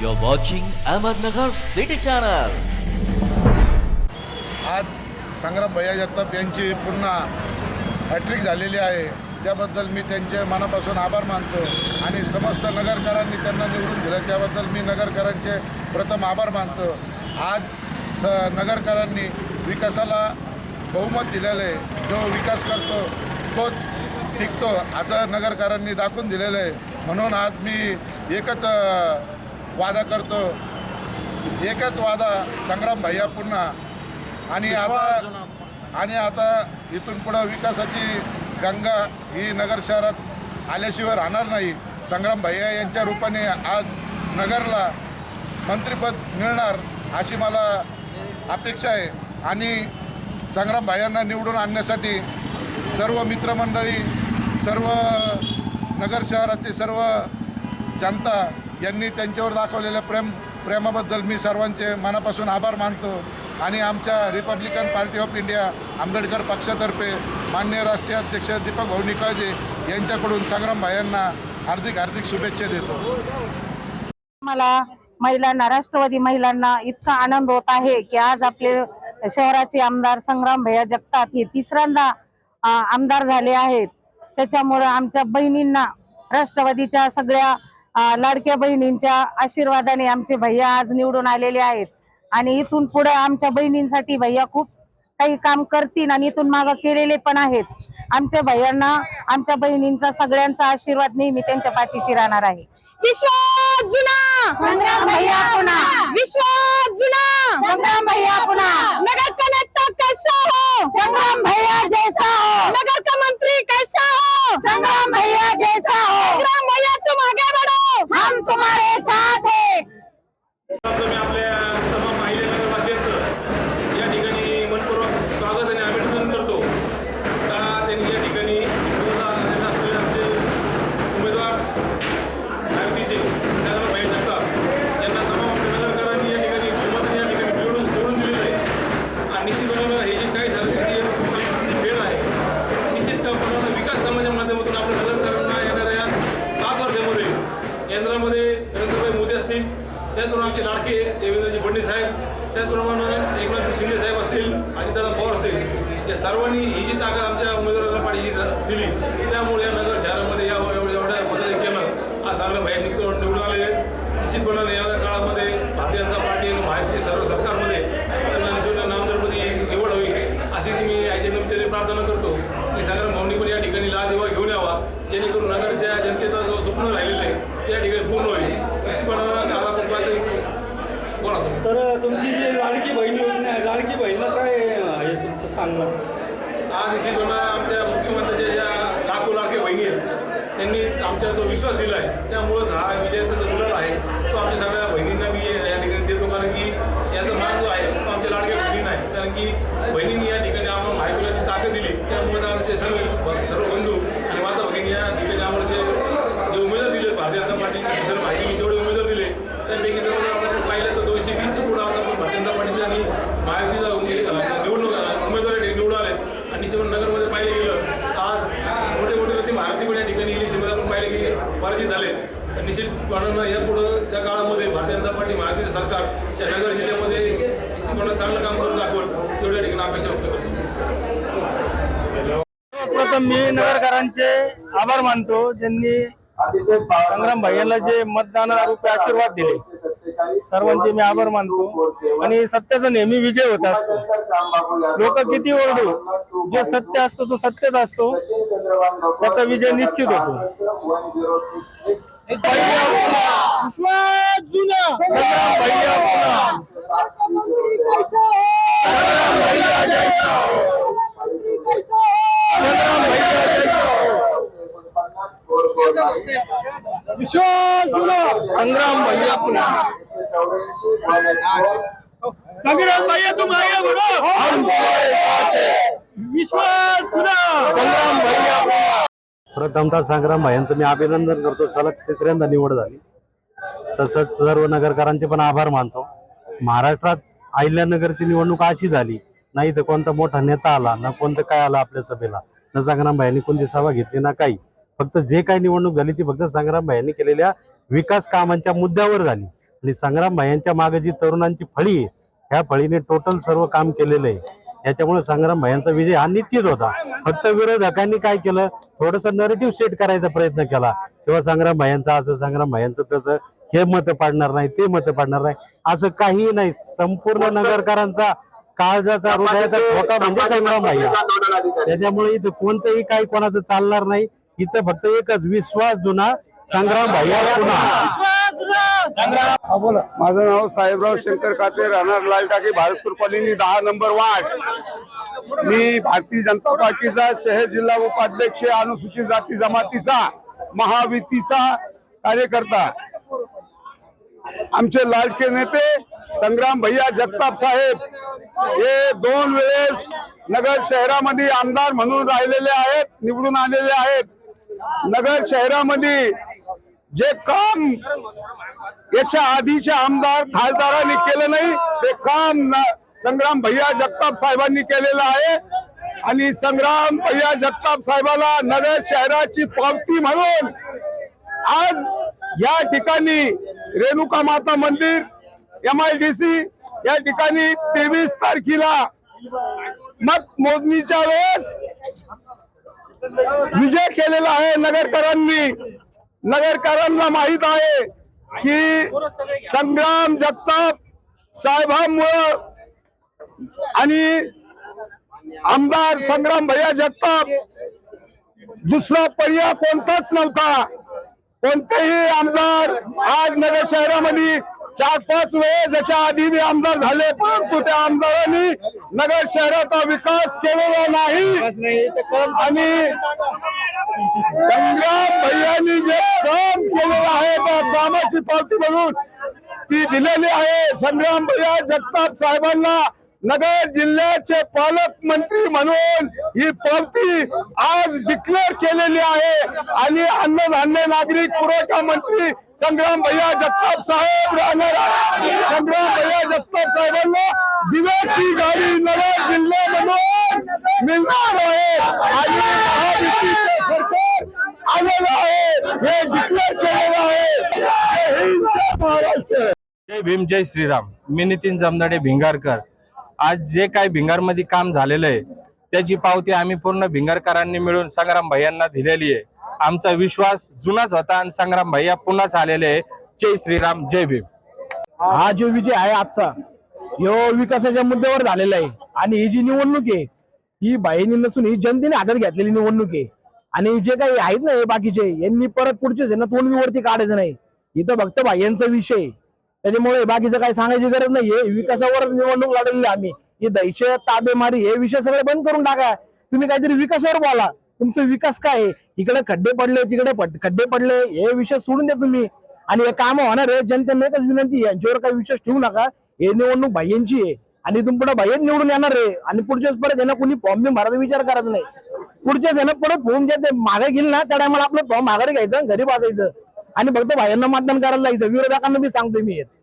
You're watching Ahmednagar City Channel. आज संग्राम भैया जगताप यांची पुन्हा हॅट्रिक झालेली आहे. त्याबद्दल मी त्यांचे मनापासून आभार मानतो आणि समस्त नगरकरांनी त्यांना निवडून दिलं. त्याबद्दल मी नगरकरांचे प्रथम आभार मानतो. आज स नगरकरांनी विकासाला बहुमत दिलेलं आहे. जो विकास करतो तोच टिकतो असं नगरकरांनी दाखवून दिलेलं आहे. म्हणून आज मी एकच वादा करतो. एकच वादा संग्राम भैया पुन्हा. आणि आता आणि आता इथून पुढं विकासाची गंगा ही नगर शहरात आल्याशिवाय राहणार नाही. संग्राम भैया यांच्या रूपाने आज नगरला मंत्रिपद मिळणार अशी मला अपेक्षा आहे. आणि संग्राम भायांना निवडून आणण्यासाठी सर्व मित्रमंडळी सर्व नगर शहरातील सर्व जनता यांनी त्यांच्यावर दाखवलेल्या प्रेम प्रेमाबद्दल मी सर्वांचे मनापासून आभार मानतो. आणि आमच्या Republican Party of India Ambedkar पक्षातर्फे माननीय राष्ट्रीय अध्यक्ष दीपक भाऊ निकाळजे यांच्याकडून संग्राम भायांना हार्दिक हार्दिक शुभेच्छा देतो. मला महिलांना राष्ट्रवादी महिलांना इतका आनंद होत आहे की आज आपले शहराचे आमदार संग्राम भैया जगताप हे तिसऱ्यांदा आमदार झाले आहेत. त्याच्यामुळं आमच्या बहिणींना राष्ट्रवादीच्या सगळ्या लाडक्या बहिणींच्या आशीर्वादाने आमचे भैया आज निवडून आलेले आहेत. आणि इथून पुढे आमच्या बहिणींसाठी भैया खूप काही काम करतील आणि इथून माग केलेले पण आहेत. आमच्या भैयांना आमच्या बहिणींचा सगळ्यांचा आशीर्वाद नेहमी त्यांच्या पाठीशी राहणार आहे. विश्वास जुना! संग्राम भैया पुन्हा! विश्वास जुना! संग्राम भैया पुन्हा! टाके देवेंद्रजी फडणवीस साहेब त्याचप्रमाणे एकनाथजी शिंदे साहेब असतील अजितदादा पवार असतील या सर्वांनी ही जी ताकद आमच्या उमेदवाराला पाठीशी दिली त्यामुळे या नगर शहरामध्ये या एवढ्या एवढ्या केलं आज चांगलं बाहेर निघतो निवडून आलेले निश्चितपणाने या काळामध्ये भारतीय जनता पार्टी आणि भारतीय सर्व सरकारमध्ये त्यांना निश्चित नामदारपदी निवड होईल अशीच मी आयच्या कर्मचारी प्रार्थना करतो की संग्राम भाऊनी पण या ठिकाणी लाल दिवा घेऊन यावा जेणेकरून नगरच्या जनतेचा जो स्वप्न राहिलेलं आहे ते या ठिकाणी पूर्ण होईल निश्चितपणानं आज आपण पाहतो बोला तुम्ही. तर तुमची जी लाडकी बहीण योजना आहे लाडकी बहीणला काय आहे तुमचं सांगणं आज निश्चितपणे आमच्या मुख्यमंत्र्याच्या ज्या लाखो लाखे बहिणी आहेत त्यांनी आमच्या जो विश्वास दिला आहे. त्यामुळंच हा विजयाचा जो गुलाल आहे तो आमच्या सगळ्या बहिणींना मी या ठिकाणी देतो कारण की याचा मान जो आहे तो आमच्या लाडक्या बहिणींना आहे कारण की बहिणींनी या ठिकाणी आम्हाला माहितीची ताकद दिली त्यामुळे आमचे सर्व सर्व बंधू आणि माता भगिनी या ठिकाणी आम्हाला जे जे उमेदवार दिले भारतीय जनता पार्टीने सर्व माहिती जेवढे उमेदवार दिले त्यापैकी जवळ आता आपण पाहिलं तर दोनशे वीसच्या पुढं आता आपण भारतीय जनता पार्टीचे आणि महायुतीचा उमे- अं, निवडणूक अं, उमेदवार या ठिकाणी निवडून आले आणि निश्चित नगरमध्ये पाहिलं गेलं तर आज मोठे मोठे रती महारथी पण या ठिकाणी इलेक्शनमध्ये आपण पाहिले की पराजित झाले तर निश्चितपणानं या पुढच्या काळामध्ये भारतीय जनता पार्टी महायुतीचे सरकार या नगर जिल्ह्यामध्ये निश्चितपणे चांगलं काम करून दाखवून तेवढ्या ठिकाणी अपेक्षा व्यक्त करतो मी नगरकरांचे आभार मानतो ज्यांनी संग्राम भैयाला जे मतदान रूपे आशीर्वाद दिले सर्वांचे मी आभार मानतो. आणि सत्याचा नेहमी विजय होत असतो. लोक किती ओरडू जे सत्य असतो तो सत्यच असतो. त्याचा विजय निश्चित होतो. भैया संग्राम भैया हो. संग्राम भैया जैसा. विश्वास जुना संग्राम भैया पुन्हा संग्राम भैया तुम साथ हैं। विश्वास जुना संग्राम भैया पुन्हा. प्रथमतः संग्राम भाईंचं मी अभिनंदन करतो. सलग तिसऱ्यांदा निवड झाली. तसंच सर्व नगरकरांचे पण आभार मानतो. महाराष्ट्रात अहिल्यानगरची निवडणूक अशी झाली नाही तर कोणता मोठा नेता आला ना कोणतं काय आलं आपल्या सभेला. ना संग्राम भाईंनी कोणती सभा घेतली ना काही. फक्त जे काही निवडणूक झाली ती फक्त संग्राम भाईंनी केलेल्या विकास कामांच्या मुद्द्यावर झाली. आणि संग्राम भायांच्या मागे जी तरुणांची फळी आहे ह्या फळीने टोटल सर्व काम केलेलं आहे. याच्यामुळे संग्राम भायांचा विजय हा निश्चित होता. फक्त विरोधकांनी काय केलं? थोडस नरेटिव्ह सेट करायचा प्रयत्न केला. किंवा संग्राम भायांचं असं संग्राम भाईंचं तसं हे मत पाडणार नाही ते मत पाडणार नाही. असं काही नाही. संपूर्ण नगरकरांचा काळजाचा हृदयाचा ठोका म्हणजे संग्राम भैया त्याच्यामुळे इथं कोणतंही काही कोणाचं चालणार नाही. इथं फक्त एकच विश्वास जुना संग्राम भैया पुन्हा. माझं नाव साहेबराव शंकर काते राहणार लाल टाकी भारतपूर कॉलनी दहा नंबर वार्ड. मी भारतीय जनता पार्टीचा शहर जिल्हा उपाध्यक्ष अनुसूचित जाती जमातीचा महायुतीचा कार्यकर्ता. आमचे लाडके नेते संग्राम भैया जगताप साहेब. हे दोन वेळेस नगर शहरामध्ये आमदार म्हणून राहिलेले आहेत निवडून आलेले आहेत. नगर शहरामध्ये जे काम याच्या आधीचे आमदार खासदारांनी केलं नाही ते काम संग्राम भैया जगताप साहेबांनी केलेलं आहे. आणि संग्राम भैया जगताप साहेबाला नगर शहराची पावती म्हणून आज या ठिकाणी रेणुका माता मंदिर एम आय डी सी या ठिकाणी तेवीस तारखेला मतमोजणीच्या वेळेस विजय केलेला आहे नगरकरांनी. नगरकरांना माहीत आहे की संग्राम जगताप साहेबांमुळं आणि आमदार संग्राम भैया जगताप दुसरा पर्याय कोणताच नव्हता. कोणतेही आमदार आज नगर शहरामध्ये चार पाच वेळेस याच्या आधी बी आमदार झाले परंतु त्या आमदारांनी नगर शहराचा विकास केलेला नाही. आणि संग्राम भैयांनी जे काम केलेलं आहे त्या कामाची पावती म्हणून ती दिलेली आहे. संग्राम भैया जगताप साहेबांना नगर जिल्ह्याचे पालकमंत्री म्हणून ही पावती आज डिक्लेअर केलेली आहे. आणि अन्नधान्य नागरिक पुरवठा मंत्री संग्राम भैया जगताप साहेब राहणार संग्राम भैया जगताप साहेबांना दिव्याची गाडी नगर जिल्ह्यामधून मिळणार आहे. आणि महायुतीचे सरकार आलेलं आहे. हे डिक्लेअर केलेलं आहे. जय हिंद, जय महाराष्ट्र. जय भीम जय श्रीराम. मी नितीन जमदाडे भिंगारकर. आज जे काही भिंगारमध्ये काम झालेलं आहे त्याची पावती आम्ही पूर्ण भिंगारकरांनी मिळून संग्राम भैयांना दिलेली आहे. आमचा विश्वास जुनाच होता आणि संग्राम भैया पुन्हाच आलेले आहे. जय श्रीराम जय भीम. हा जो विजय आहे आजचा ह्यो विकासाच्या मुद्द्यावर झालेला आहे. आणि ही जी निवडणूक आहे ही बाईंनी नसून ही जनतेने हातात घेतलेली निवडणूक आहे. आणि जे काही आहेत ना हे बाकीचे यांनी परत पुढचे आहे ना तोंडवीवरती काढायचं नाही. इथं फक्त बाह्यांचा विषय त्याच्यामुळे बाकीचं काही सांगायची गरज नाहीये विकासावर निवडणूक लढवली आम्ही. ही दहशत ताबेमारी हे विषय सगळे बंद करून टाका. तुम्ही काहीतरी विकासावर बोला. तुमचा विकास काय आहे? इकडे खड्डे पडले तिकडे खड्डे पडले हे विषय सोडून द्या तुम्ही. आणि हे काम होणार आहे. जनतेने एकच विनंती यांच्यावर काही विश्वास ठेवू नका. हे निवडणूक बाह्यांची आहे. आणि तुम पुढे बाह्यच निवडून येणार आहे. आणि पुढच्याच परत यांना कुणी फॉर्म बी मारायचा विचार करायचा नाही. पुढच्याच यांना पुढे फॉर्म जे ते मागे गेल ना त्या टायमाला आपलं फॉर्म माघारी घ्यायचं घरी बसायचं. आणि फक्त बाह्यांना मतदान करायला जायचं. विरोधकांना बी सांगतोय मी हेच.